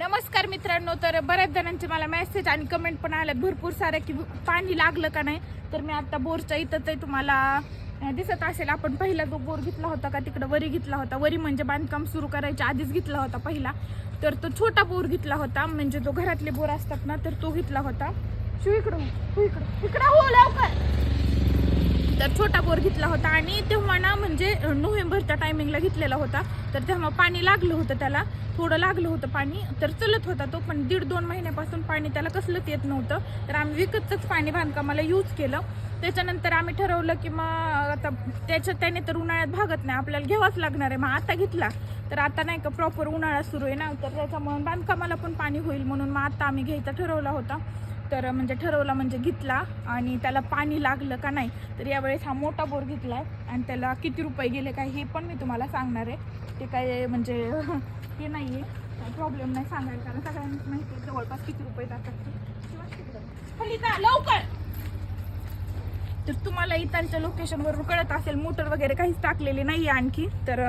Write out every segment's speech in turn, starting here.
नमस्कार मित्रांनो तर बऱ्याच जणांचे मला मेसेज आणि कमेंट पण आल्यात भरपूर साऱ्या की पाणी लागलं का नाही? तर मी आता बोरच्या इथंच आहे तुम्हाला दिसत असेल. आपण पहिला जो बोर घेतला होता का तिकडं वरी घेतला होता. वरी म्हणजे बांधकाम सुरू करायच्या आधीच घेतला होता पहिला. तर तो छोटा बोर घेतला होता. म्हणजे जो घरातले बोर असतात ना तर तो घेतला होता. शिव इकडं हो, हो इकडं. तर छोटा बोर घेतला होता आणि तेव्हा ना म्हणजे नोव्हेंबरच्या टायमिंगला घेतलेला होता. तर तेव्हा पाणी लागलं होतं त्याला. थोडं लागलं होतं पाणी तर चलत होता तो पण दीड दोन महिन्यापासून पाणी त्याला कसलंच येत नव्हतं. तर आम्ही विकतच पाणी बांधकामाला यूज केलं. त्याच्यानंतर आम्ही ठरवलं की मग आता त्याच्या त्याने तर उन्हाळ्यात भागत नाही आपल्याला घ्यावाच लागणार आहे. मग आता घेतला. तर आता नाही का प्रॉपर उन्हाळा सुरू आहे ना तर त्याच्यामुळे बांधकामाला पण पाणी होईल म्हणून मग आता आम्ही घ्यायचा ठरवला होता. तर म्हणजे ठरवला म्हणजे घेतला आणि त्याला पाणी लागलं का नाही तर यावेळेस हा मोठा बोर घेतला आहे आणि त्याला किती रुपये गेले काय हे पण मी तुम्हाला सांगणार आहे. ते काय म्हणजे हे नाही आहे काय प्रॉब्लेम नाही सांगायला कारण सगळ्यांनाच माहिती आहे जवळपास किती रुपये जातात ते. लवकर! तर तुम्हाला इतरच्या लोकेशनवरून कळत असेल मोटर वगैरे काहीच टाकलेली नाही आहे आणखी. तर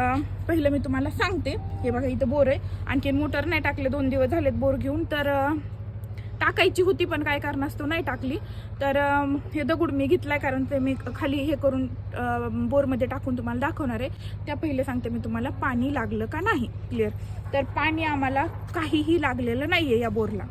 पहिलं मी तुम्हाला सांगते. हे बघा इथं बोर आहे. आणखी मोटर नाही टाकले दोन दिवस झालेत बोर घेऊन. तर टाकायची होती पण काय कारणास्तव नाही टाकली. तर हे दगड मी घेतला आहे कारण ते मी खाली हे करून बोरमध्ये टाकून तुम्हाला दाखवणार आहे. त्या पहिले सांगते मी तुम्हाला पाणी लागलं का नाही? क्लिअर तर पाणी आम्हाला काहीही लागलेलं नाहीये या बोरला.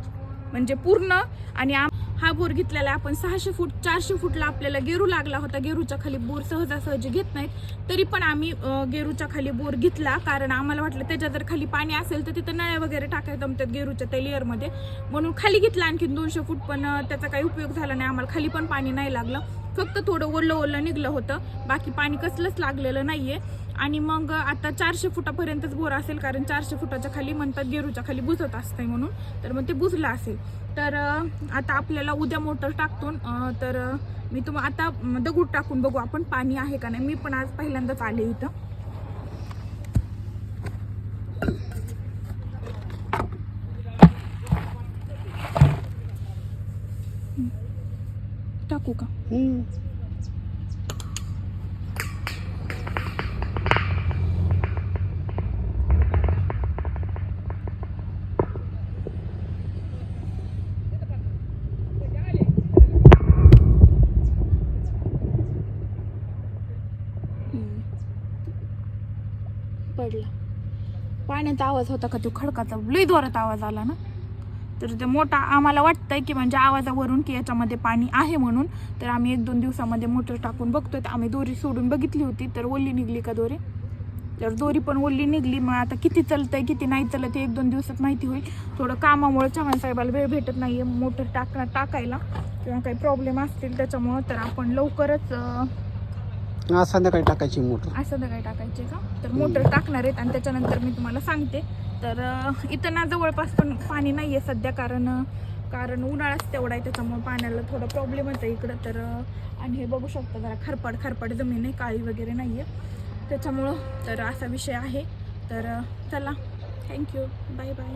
म्हणजे पूर्ण आणि आम- हा बोर घेतलेला आपण सहाशे फूट चारशे फूटला आपल्याला गेरू लागला होता. गेरूच्या खाली बोर सहजासहजी घेत नाहीत. तरी पण आम्ही गेरूच्या खाली बोर घेतला. कारण आम्हाला वाटलं त्याच्या जर खाली पाणी असेल तर तिथं नळ्या वगैरे टाकायला जमतात गेरूच्या त्या लेअरमध्ये म्हणून खाली घेतला आणखी दोनशे फूट पण त्याचा काही उपयोग झाला नाही. आम्हाला खाली पण पाणी नाही लागलं. फक्त थोडं ओलं ओलं निघलं होतं. बाकी पाणी कसलंच लागलेलं नाहीये. आणि मग आता चारशे फुटापर्यंतच बोर असेल कारण चारशे फुटाच्या खाली म्हणतात गेरूच्या खाली बुजत असतंय म्हणून. तर मग ते बुजलं असेल. तर आता आपल्याला उद्या मोटर टाकतो तर मी तुम्हाला आता दगड टाकून बघू आपण पाणी आहे का नाही. मी पण आज पहिल्यांदाच आले इथं. टाकू का? पडला. पाण्याचा आवाज होता का तो खडकाचा? लई जोरात आवाज आला ना. तर ते मोठा आम्हाला वाटतंय की म्हणजे आवाजावरून की याच्यामध्ये पाणी आहे म्हणून. तर आम्ही एक दोन दिवसामध्ये मोटर टाकून बघतोय. आम्ही दोरी सोडून बघितली होती तर ओल्ली निघली का दोरी? तर दोरी पण ओल्ली निघली. मग आता किती चालतंय किती नाही चालत हे एक दोन दिवसात माहिती होईल. थोडं कामामुळे चव्हाण साहेबाला वेळ भेटत नाहीये मोटर टाक टाकायला. किंवा काही प्रॉब्लेम असतील त्याच्यामुळं तर आपण लवकरच आज संध्याकाळी टाकायची मोटर. असं काय टाकायचे का? तर मोटर टाकणार आहेत. आणि त्याच्यानंतर मी तुम्हाला सांगते. तर इथं ना जवळपास पण पाणी नाही आहे सध्या कारण कारण उन्हाळाच तेवढा आहे त्याच्यामुळे पाण्याला थोडा प्रॉब्लेम आहे इकडं. तर आणि हे बघू शकता जरा खरपड खरपड जमीन आहे काळी वगैरे नाही आहे त्याच्यामुळं तर असा विषय आहे. तर चला. Thank you bye bye